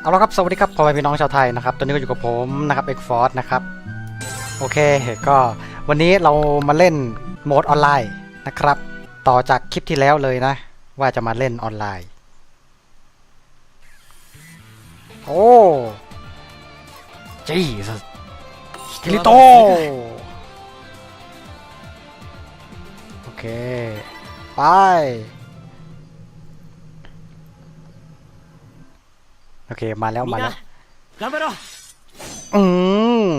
เอาละครับสวัสดีครับพ่อแม่พี่น้องชาวไทยนะครับตอนนี้ก็อยู่กับผมนะครับเอกฟอร์นะครับโอเคก็วันนี้เรามาเล่นโหมดออนไลน์นะครับ ต่อจากคลิปที่แล้วเลยนะ ว่าจะมาเล่นออนไลน์ โอ้จีสกิลิโตโอเค ไป โอเค มาแล้ว み มาน แล้ว な頑張ろう อืม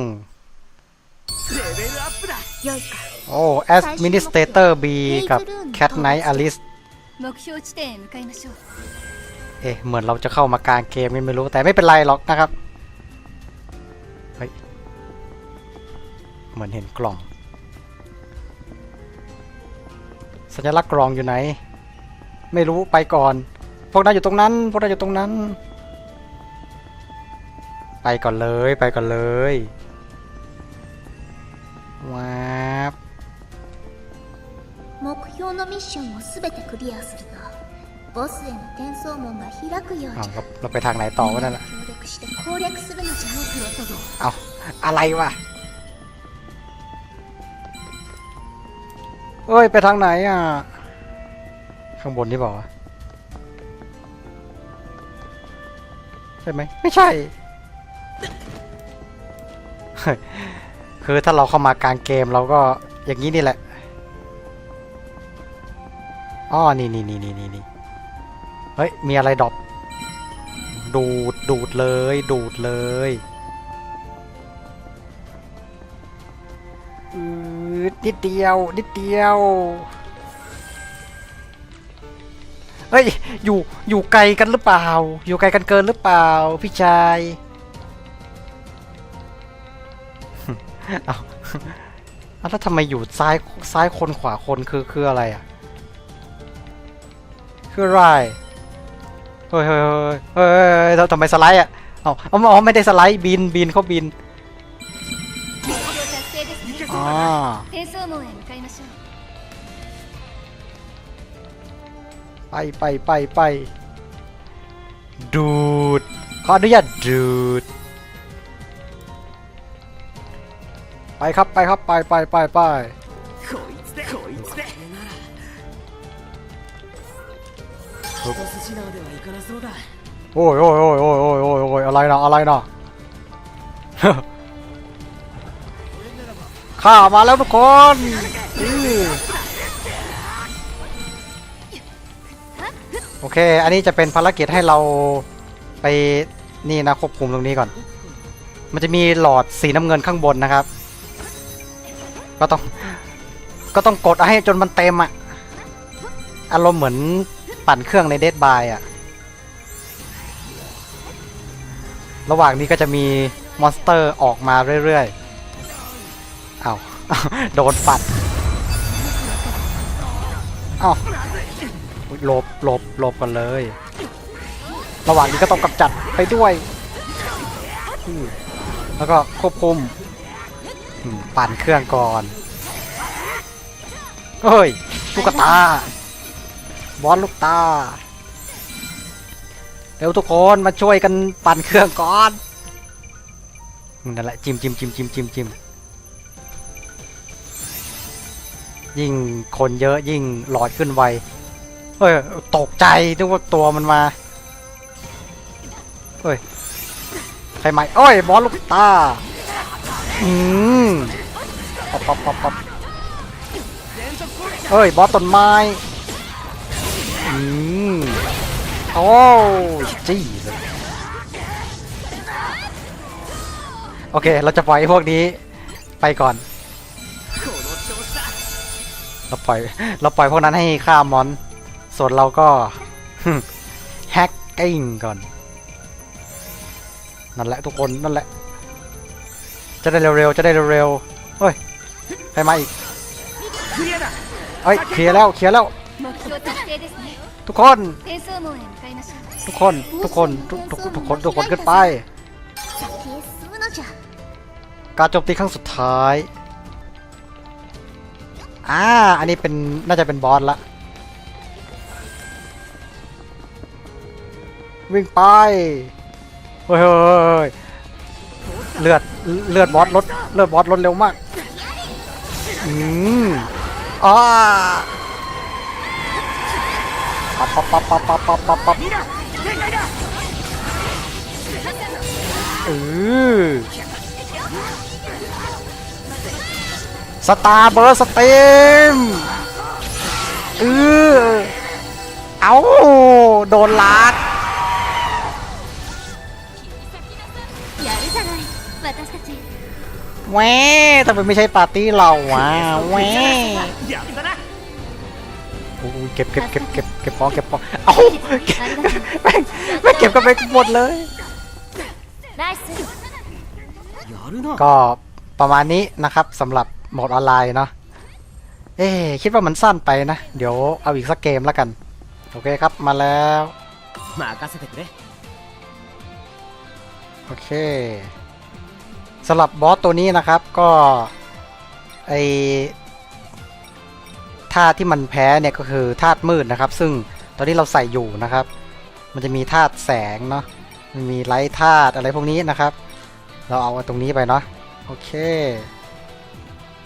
レベルアップだ良いか โอ้ Administrator B กับ Cat Knight Alice 目標地点へ向かいましょう เอ๊ะ เหมือนเราจะเข้ามากลางเกมนี่ไม่รู้ แต่ไม่เป็นไรหรอกนะครับ เฮ้ย เหมือนเห็นกล่อง สัญลักษณ์กล่องอยู่ไหน ไม่รู้ไปก่อน พวกนั้นอยู่ตรงนั้น พวกนั้นอยู่ตรงนั้น ไปก่อนเลย ไปก่อนเลยว้าบ 目標のミッションをすべてクリアするとボスへの転送門が開くよう อ้าว じゃ เราเราไปทางไหนต่อวะนั่นน่ะ 協力して攻略するのじゃクロトド เอาอะไรวะเอ้ย ไปทางไหนอ่ะ ข้างบนนี่บอกว่าวะใช่ไหม ไม่ใช่ เฮ้ย คือถ้าเราเข้ามากลางเกมเราก็อย่างนี้นี่แหละอ๋อนี่นี่นี่นี่นี่นี่เฮ้ย มีอะไรดรอปดูด ดูดเลย ดูดเลยอืดนิดเดียว นิดเดียว เฮ้ย อยู่ อยู่ไกลกันหรือเปล่า อยู่ไกลกันเกินหรือเปล่า พี่ชาย เอาเอาแล้วทำไมอยู่ซ้ายซ้ายคนขวาคนคือคืออะไรอะ คืออะไรเฮ้ยเฮ้ยเฮ้ยเฮ้ยทำไมสไลด์อะเอาเอาไม่ได้สไลด์บินบินเขาบินอ๋อไปไปไปไปดูดขออนุญาตดูด ไปครับไปครับไปไปไปไปโอ้ยโอ้ยโอ้ยโอ้ยโอ้ยโอ้ยโอ้อะไรนะอะไรนะข้ามาแล้วทุกคนโอเค อันนี้จะเป็นภารกิจให้เราไปนี่นะควบคุมตรงนี้ก่อน มันจะมีหลอดสีน้ำเงินข้างบนนะครับ ก็ต้อง ก็ต้องกดให้จนมันเต็มอะอารมณ์เหมือนปั่นเครื่องในเดดบายอะระหว่างนี้ก็จะมีมอนสเตอร์ออกมาเรื่อยๆ เอา้าโดนปัด เอ้าอุ๊ยหลบหลบหลบกันเลย ระหว่างนี้ก็ต้องกำจัดไปด้วย แล้วก็ควบคุม ปั่นเครื่องก่อนเฮ้ยลูกตา บอลลูกตา เร็วทุกคนมาช่วยกันปั่นเครื่องก่อนนั่นแหละจิมจิมจิมจิมจิมจิมยิ่งคนเยอะยิ่งหลอดขึ้นไวเฮ้ยตกใจนึกว่าตัวมันมาเฮ้ยใครใหม่โอ้ยบอลลูกตา อืมป๊อปป๊อปป๊อปเฮ้ย บอสต้นไม้ อืม โอ้จี้เโอเค เราจะปล่อยพวกนี้ไปก่อน เราปล่อย เราปล่อยพวกนั้นให้ฆ่ามอน ส่วนเราก็แฮกกิ้งก่อน นั่นแหละทุกคน นั่นแหละ จะได้เร็วๆ จะได้เร็วๆเฮ้ย ใครมาอีกเฮ้ย เคลียร์แล้ว เคลียร์แล้ว ทุกคน ทุกคน ทุกคน ทุกทุกทุกคน ทุกคนขึ้นไป การโจมตีครั้งสุดท้าย อ่า อันนี้เป็น น่าจะเป็นบอสละ วิ่งไป เฮ้ย เลือดเลือดบอสลดเลือดบอสลดเร็วมาก อืมอ้าปับปับปับปับปับปับปับปับเออสตาร์เบอร์สเต็มเออเอาโดนลาก 私たち แหวทำไมไม่ใช่ปาร์ตี้เราวะแหว やったな โอ้ยเก็บเก็บเก็บเก็บเก็บปองเก็บปองเอ้าเก็บแม่งไม่เก็บกันไปหมดเลย ナイスやるな ก็ประมาณนี้นะครับสำหรับโหมดออนไลน์เนาะ เอ๊ะคิดว่ามันสั้นไปนะ เดี๋ยวเอาอีกสักเกมแล้วกัน โอเคครับมาแล้ว 任せてくれ โอเค สำหรับบอสตัวนี้นะครับก็ไอธาตุที่มันแพ้เนี่ยก็คือธาตุมืดนะครับ ซึ่งตอนนี้เราใส่อยู่นะครับ มันจะมีธาตุแสงเนาะมันมีไลท์ธาตุอะไรพวกนี้นะครับ เราเอาตรงนี้ไปเนาะโอเค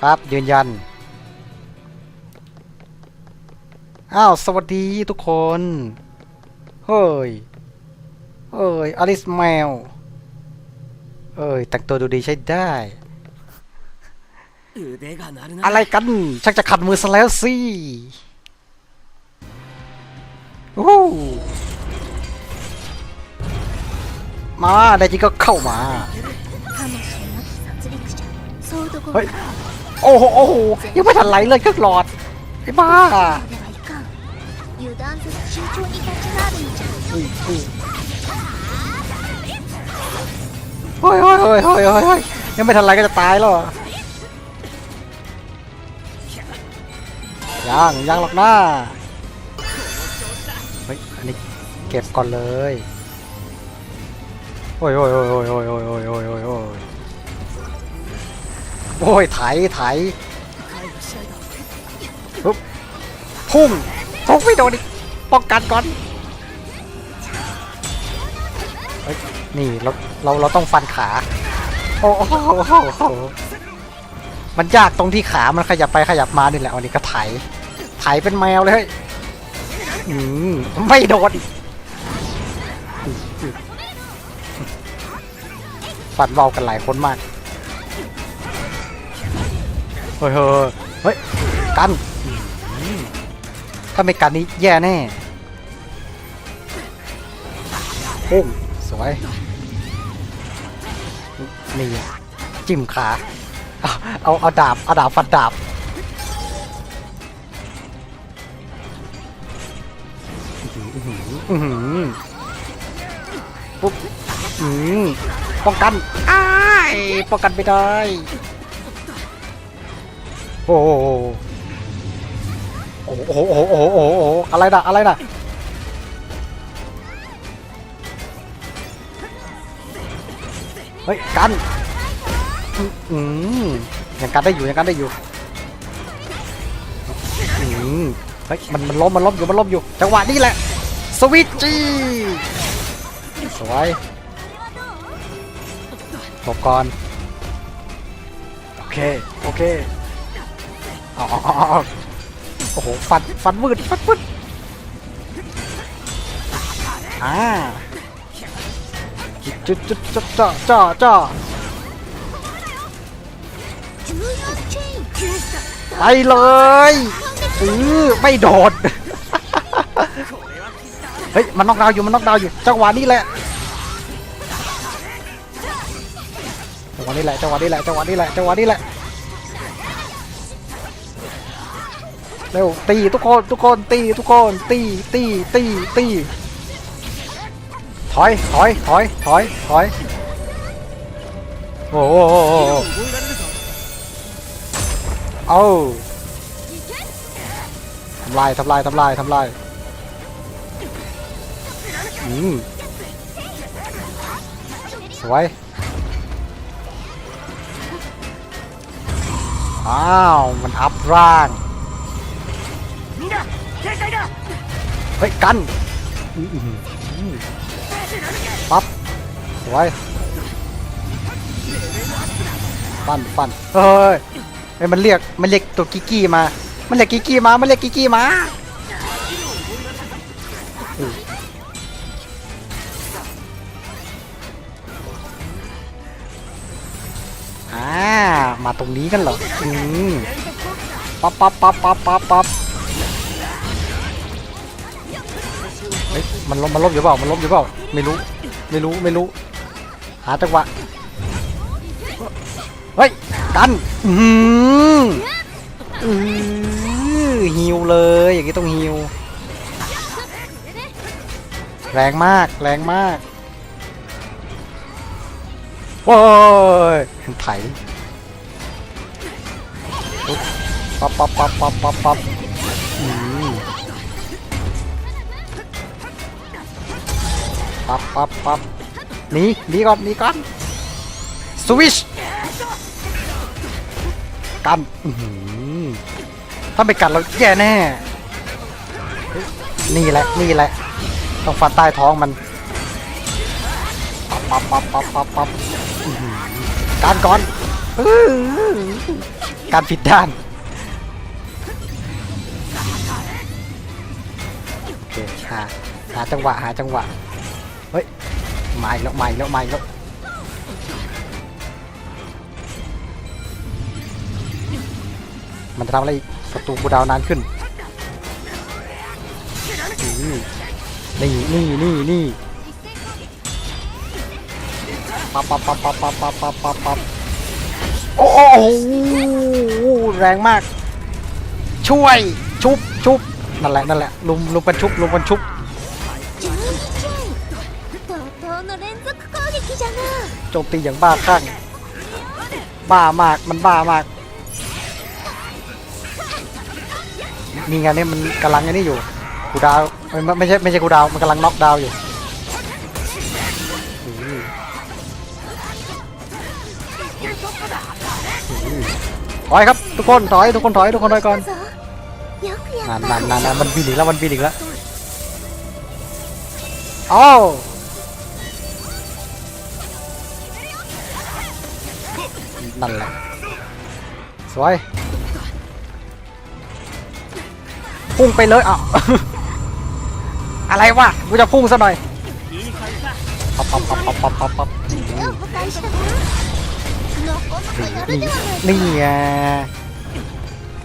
ปั๊บยืนยันอ้าวสวัสดีทุกคนเฮ้ยเฮ้ยอลิสแมว เอ้ยแต่งตัวดูดีใช้ได้ อะไรกันชักจะขัดมือซะแล้วสิโอ้มาได้จริงก็เข้ามาเฮ้ยโอ้โหโอ้โหยังไม่ทันไหลเลยก็หลอดไอ้บ้า โอ้ยโอ้ยโอ้ยโอ้ยโอ้ยยังไม่ทันไรก็จะตายแล้วยังยังหรอกหน้าเฮ้ยอันนี้เก็บก่อนเลยโอ้ยโอ้ยโอ้ยโอ้ยโอ้ยโอ้ยโอ้ยโอ้ยโอ้ยโอ้ยไถไถปุ๊บพุ่งทุกไม่โดนอีกป้องกันก่อน นี่เราเราเราต้องฟันขา โอ้โหมันยากตรงที่ขามันขยับไปขยับมานี่แหละอันนี้ก็ไถไถเป็นแมวเลยอืมไม่โดนฟันเบากันหลายคนมากเฮ้ยเฮ้ยเฮ้ยกันถ้าไม่กันนี้แย่แน่โอ้สวย นี่จิ้มขาเอาเอาดาบเอาดาบฟันดาบปุ๊บป้องกันอ้ายป้องกันไม่ได้ โอ้โหโอ้โหโอ้โหโอ้โหอะไรนะอะไรนะ เฮ้ยกันอืมยังกันได้อยู่ยังกันได้อยู่อืมเฮ้ยมันมันล้มมันล้มอยู่มันล้มอยู่จังหวะนี้แหละสวิตจีสวยหลบก่อนโอเคโอเคอาเอโอ้โหฟันฟันวืดฟันวืดอ่า จุดจุดจุดจ่ไเลยไม่โดดเฮ้ยมันนอกดาวอยู่มันนอกดาวอยู่จังหวะนี้แหละจังหวะนี้แหละจังหวะนี้แหละจังหวะนี้แหละจังหวะนี้แหละเร็วตีทุกคนทุกคนตีทุกคนตีตีตีตี ถอย ถอย ถอย ถอย ถอย โอ้โหเอาทำลาย ทำลาย ทำลาย ทำลาย อืมสวย อ้าว มันอัพร่าง เฮ้ย กัน ปั๊บสวยฟันฟันเฮ้ยเฮ้มันเรียกมันเรียกตัวกิกกี้มา มันเรียกกิกกี้มา มันเรียกกิกกี้มาอ่ามาตรงนี้กันเหรออืมปั๊บปั๊บปั๊บปั๊บปั๊บปั๊บเฮ้ยมันล้มมันล้มอยู่เปล่า มันล้มอยู่เปล่า ไม่รู้ ไม่รู้ไม่รู้ หาจังหวะเฮ้ยกันอือหืออือฮิวเลย อย่างนี้ต้องฮิวแรงมากแรงมากโอ้ยไถปั๊บปั๊บปั๊บปั๊บปั๊บปั๊บ ปั๊บปั๊บปั๊บหนีหนีก่อนหนีก่อนสวิชกันถ้าไม่กันเราแย่แน่ นี่แหละนี่แหละ ต้องฟันใต้ท้องมันปั๊บปั๊บปั๊บปั๊บปั๊บปั๊บอื้อหือการก่อนการผิดด้านโอเคหาหาจังหวะหาจังหวะ เฮ้ยมาอีกแล้วมาอีกแล้วมาอีกแล้วมันจะทำอะไรอีกประตูกูดาวนานขึ้นนี่นี่นี่นี่ปั๊บปั๊บปั๊บปั๊บปั๊บปั๊บปั๊บปั๊บปั๊บโอ้โหแรงมาก ช่วยชุบชุบนั่นแหละนั่นแหละลุมลุมกันชุบลุมกันชุบ โจมตีอย่างบ้าคลั่งบ้ามากมันบ้ามาก มีงานนี้มันกำลังอันนี่อยู่กูดาวไม่ไม่ใช่ไม่ใช่กูดาวมันกำลังน็อกดาวอยู่ถอยครับทุกคนถอยทุกคนถอยทุกคนถอยก่อนนานนานนานมันบินอีกแล้วมันบินอีกแล้วอ้าว นั่นแหละ สวย พุ่งไปเลยอะอะไรวะกูจะพุ่งซะหน่อยปั๊บปับปับปับปับปับนี่นี่ไง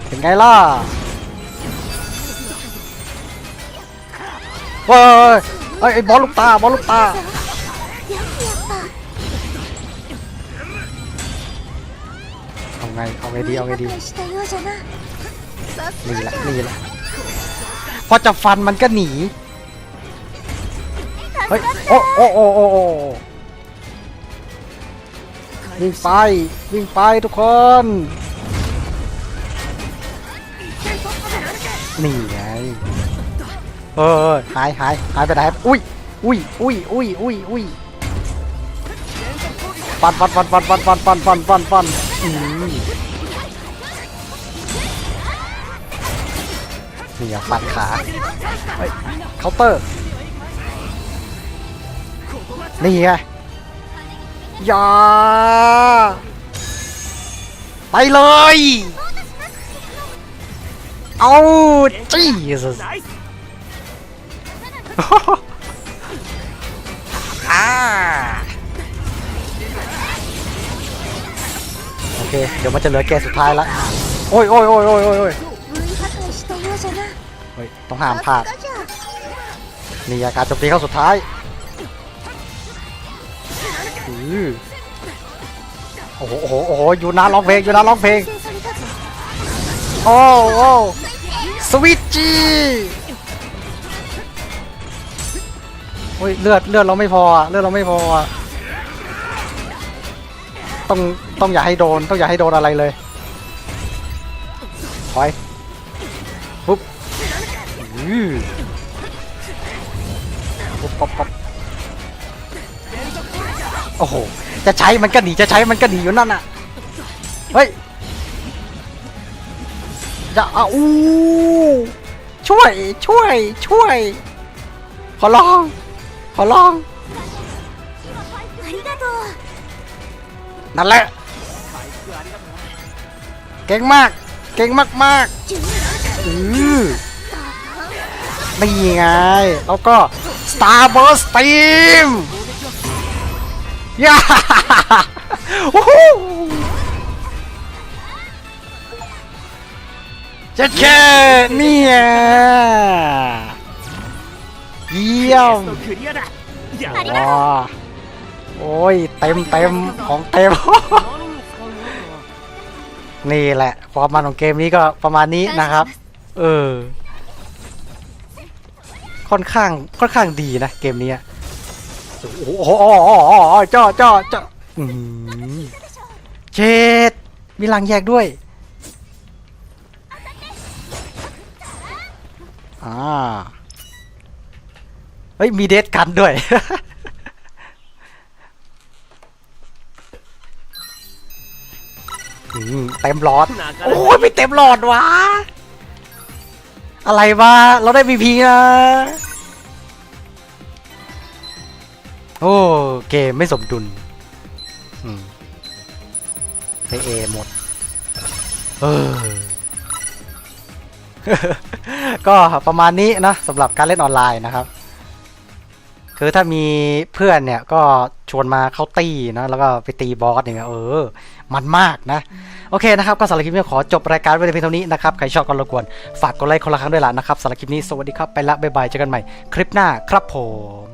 เห็นไงล่ะว้าไอ้บอลลูกตาบอลลูกตา ไงเอาไงดีเอาไงดีหนีละนี่ละพอจะฟันมันก็หนีเฮ้ยโอ้โอ้โอ้โอ้วิ่งไปวิ่งไปทุกคนนี่ไงเออหายหายหายไปไหนอุ้ยอุ้ยอุ้ยอุ้ยอุ้ยอุ้ยปันปันปันปันปันปันปันปันปันปัน เนี่ยปัดขาเฮ้ยเคาน์เตอร์ นี่ไงย่าไปเลย เอาจีสอ่า เค เดี๋ยวมันจะเหลือแกสุดท้ายละ โอ้ยโอ้ยโอ้ยโอ้ยโอ้ยโอ้ยต้องห้ามพลาด นี่อาการจบตีเข้าสุดท้ายโอ้โหโอ้โหโอ้โหอยู่นะร้องเพลงอยู่นะร้องเพลง โอ้โอ้สวิตจีโอ้ยเลือดเลือดเราไม่พอเลือดเราไม่พอ ต้องต้องอย่าให้โดน ต้องอย่าให้โดนอะไรเลยถอยปุ๊บอื้อปุ๊บปั๊บป๊บโอ้โห จะใช้มันก็หนี จะใช้มันก็หนีอยู่นั่นน่ะ เฮ้ยอย่าเอาอู้ช่วย ช่วย ช่วย ขอร้อง ขอร้อง นั่นแหละ เก่งมาก เก่งมากมากอือนี่ไง แล้วก็ Star b u r s t Team ย่าเจ็ดเคนี่ไงเยี่ยมว้า โอ้ยเต็มเต็มของเต็ม นี่แหละ ความมันของเกมนี้ก็ประมาณนี้นะครับ เออ ค่อนข้างค่อนข้างดีนะเกมนี้โอ้โหเจ้าเจ้าเจ้าเชดมีลังแยกด้วยอ่าเฮ้ยมีเดสกันด้วย เต็มหลอด โอ้ยไม่เต็มหลอดวะ อะไรวะ เราได้บีพีนะ โอ้เกมไม่สมดุลอืมไปเอหมด เออ ก็ประมาณนี้นะสำหรับการเล่นออนไลน์นะครับ คือถ้ามีเพื่อนเนี่ยก็ ชวนมาเข้าตีนะแล้วก็ไปตีบอสอย่างเงี้ยเออ มันมากนะ โอเคนะครับ ก็สำหรับคลิปนี้ขอจบรายการไว้ในเพียงเท่านี้นะครับ ใครชอบก็รบกวน ฝากกดไลค์คนละครั้งด้วยล่ะนะครับสำหรับคลิปนี้สวัสดีครับ ไปละบ๊ายบายเจอกันใหม่ คลิปหน้าครับผม